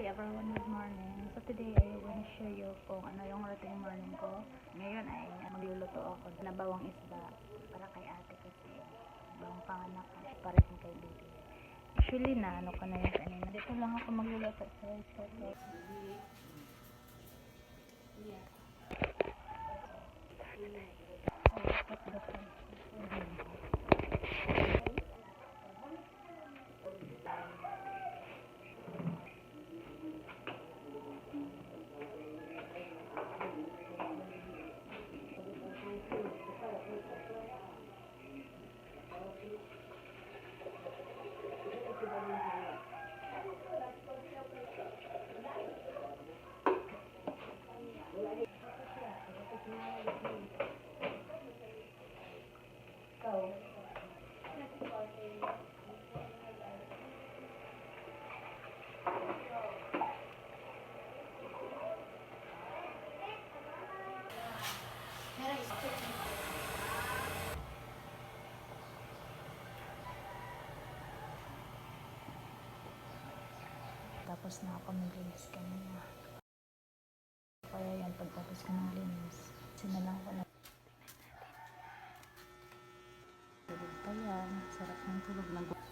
Hi everyone, good morning. So today I will share you kung ano yung routine morning ko. Ngayon ay magluluto ako na bawang isda para kay ate kasi bawang panganak para rin kay baby. Actually na ano ko na yun kanina. Dito lang ako magluluto sa restaurant. Tapos na ako maglinis kanina. Kaya yan, pagtapos ko ng linis, sinalang ko na. Tulog pa yan. Sarap ng tulog na gu-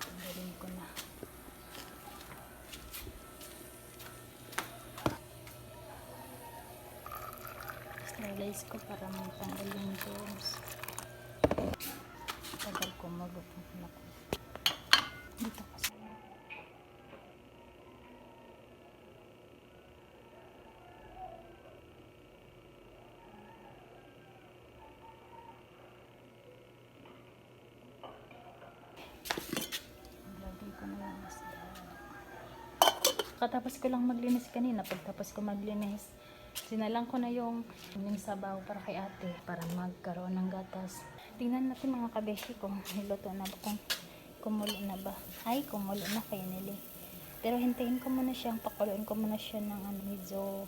Tanggalin ko na. Sterilize ko para matanggal yung germs. Tagal ko magupang na. Dito ko. Katapos ko lang maglinis kanina. Pagtapos ko maglinis, sinalang ko na yung yung sabaw para kay ate para magkaroon ng gatas. Tingnan natin mga kabeshi kung niluto na ba, kung kumulo na ba. Ay, kumulo na kay Nelly. Pero hintayin ko muna siyang pakuluin ko muna siya ng ano, medyo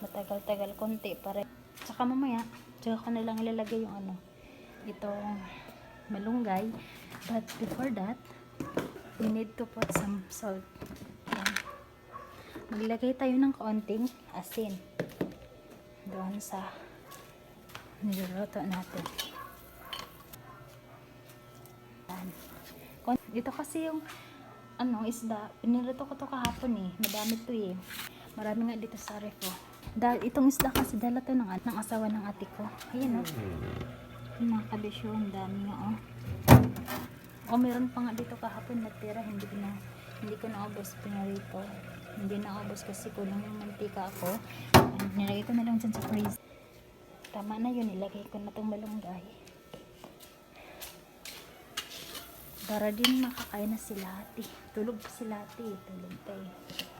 matagal-tagal konti para saka mamaya, tsaka ko na lang ilalagay yung ano, itong malunggay. But before that, we need to put some salt. Yan. Maglagay tayo ng kaunting asin doon sa niluluto natin. Ito kasi yung ano, isda. Piniluto ko to kahapon eh. Madami to eh. Marami nga dito sa ref oh. Dahil itong isda kasi dala to ng, ng asawa ng ate ko. Ayan oh. Yung mga kabisyo, ang dami nga oh. O meron pa nga dito kahapon natira, hindi ko na hindi ko naubos pinarito. Hindi naubos kasi kulang yung mantika ako. And nilagay ko na lang dyan sa freeze. Tama na yun, nilagay ko na itong malunggay. Para din makakain na sila ate. Tulog pa sila ate, tulog pa eh.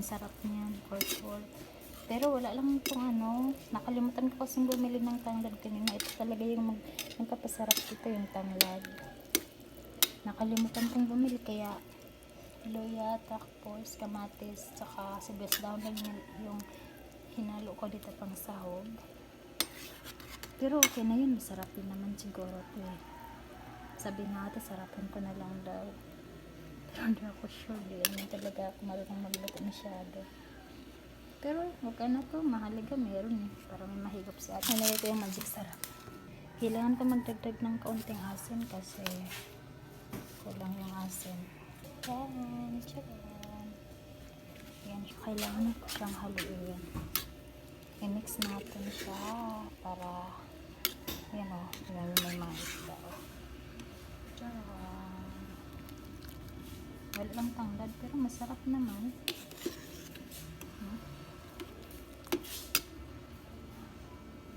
Ang sarap niyan, sure. Pero wala lang itong ano, nakalimutan ko kasing bumili ng tanglad kanina. Ito talaga yung mag, nagkapasarap dito yung tanglad. Nakalimutan kong bumili kaya luya, tapos kamatis, tsaka sibuyas down lang yung, hinalo ko dito pang sahog. Pero okay na yun, masarap din naman siguro to eh. Sabi ate, sarapan ko na lang daw. Pero hindi ako sure, di naman talaga ako marunong magluto masyado. Pero wag ka na to, mahalaga meron eh. Para may mahigop si ate. Nalagay ko yung magic sarap. Kailangan ko magdagdag ng kaunting asin kasi kulang yung asin. Yan, charan. Yan, kailangan ko siyang haluin. I-mix natin siya para yan o, yan may mga isda o. Charan. Wala lang tanglad pero masarap naman.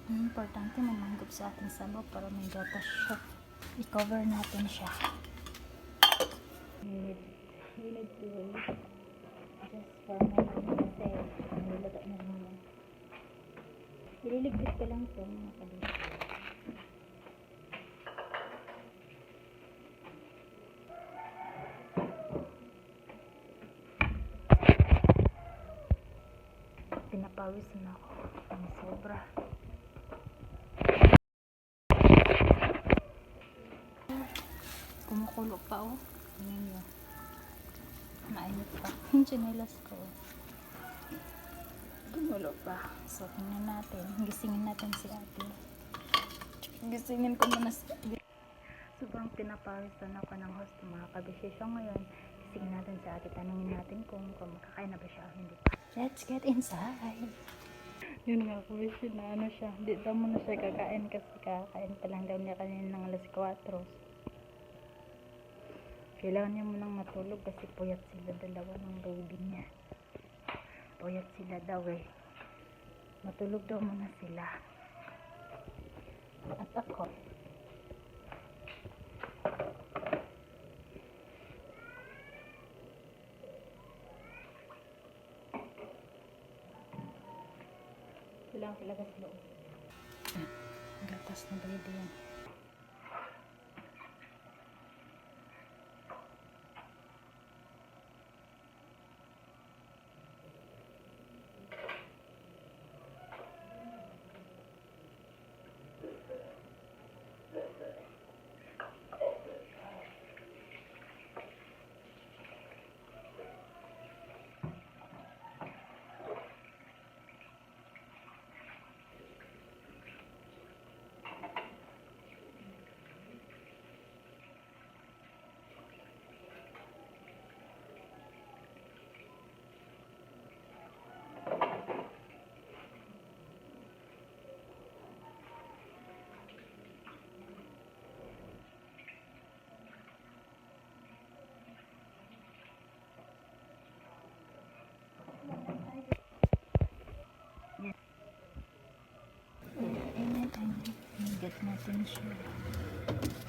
Importante mamanggap sa ating sabaw para may gatas siya. I-cover natin siya. Need, we just for moment kasi niluluto na yan. Ililigpit ko lang ito mga kabit. Pawis na ako. Ang sobra. Kumukulo pa oh. Tingnan niyo. Mainit pa. Yung chinelas ko. Kumulo pa. So, tingnan natin. Gisingin natin si ate. Gisingin ko muna si ate. Sobrang pinapawisan ako ng host mga kabisisyo ngayon. Gisingin natin si ate. Tanungin natin kung, kung makakain na ba siya o hindi pa. Let's get inside. Yun nga, kabisyo na ano siya. Hindi daw muna siya kakain kasi kakain pa lang daw niya kanina ng alas 4. Kailangan niya munang matulog kasi puyat sila dalawa ng baby niya. Puyat sila daw eh. Matulog daw muna sila. At Kailangan sila sa loob. Gatas na baby yan. Ayan, ayan. Get natin siya.